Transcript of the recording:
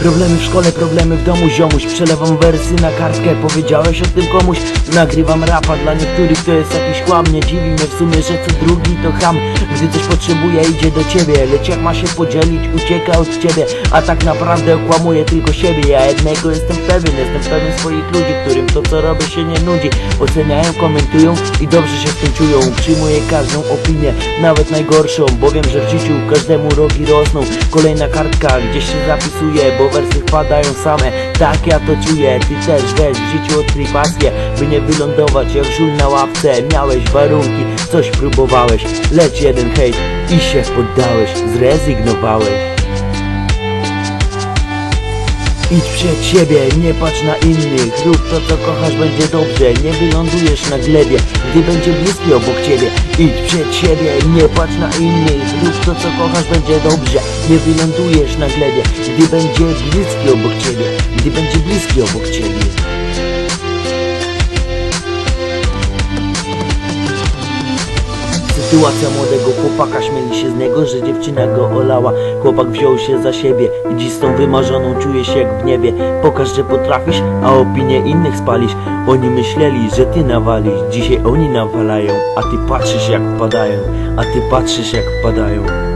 Problemy w szkole, problemy w domu, ziomuś. Przelewam wersy na kartkę, powiedziałeś o tym komuś. Nagrywam rapa, dla niektórych to jest jakiś kłam. Nie dziwi mnie w sumie, że co drugi to ham Gdy coś potrzebuje, idzie do ciebie. Lecz jak ma się podzielić, ucieka od ciebie. A tak naprawdę okłamuje tylko siebie. Ja jednego jestem pewien, jestem pewien swoich ludzi Którym to co robię się nie nudzi. Oceniają, komentują i dobrze się z tym czują. Przyjmuję każdą opinię, nawet najgorszą Bo wiem, że w życiu każdemu rogi rosną. Kolejna kartka, gdzieś się zapisuje Bo wersy wpadają same, tak ja to czuję. Ty też weź w życiu odkryj pasję By nie wylądować jak żul na ławce. Miałeś warunki, coś próbowałeś Lecz jeden hejt i się poddałeś. Zrezygnowałeś Idź przed siebie, nie patrz na innych. Rób to co kochasz, będzie dobrze. Nie wylądujesz na glebie, gdy będzie bliski obok ciebie. Idź przed siebie, nie patrz na innych. Rób to co kochasz, będzie dobrze. Nie wylądujesz na glebie, gdy będzie bliski obok ciebie. Gdy będzie bliski obok ciebie Sytuacja młodego chłopaka śmieli się z niego, że dziewczyna go olała. Chłopak wziął się za siebie i dziś z tą wymarzoną czuje się jak w niebie. Pokaż, że potrafisz, a opinie innych spalisz. Oni myśleli, że ty nawalisz, dzisiaj oni nawalają. A ty patrzysz jak wpadają, a ty patrzysz jak wpadają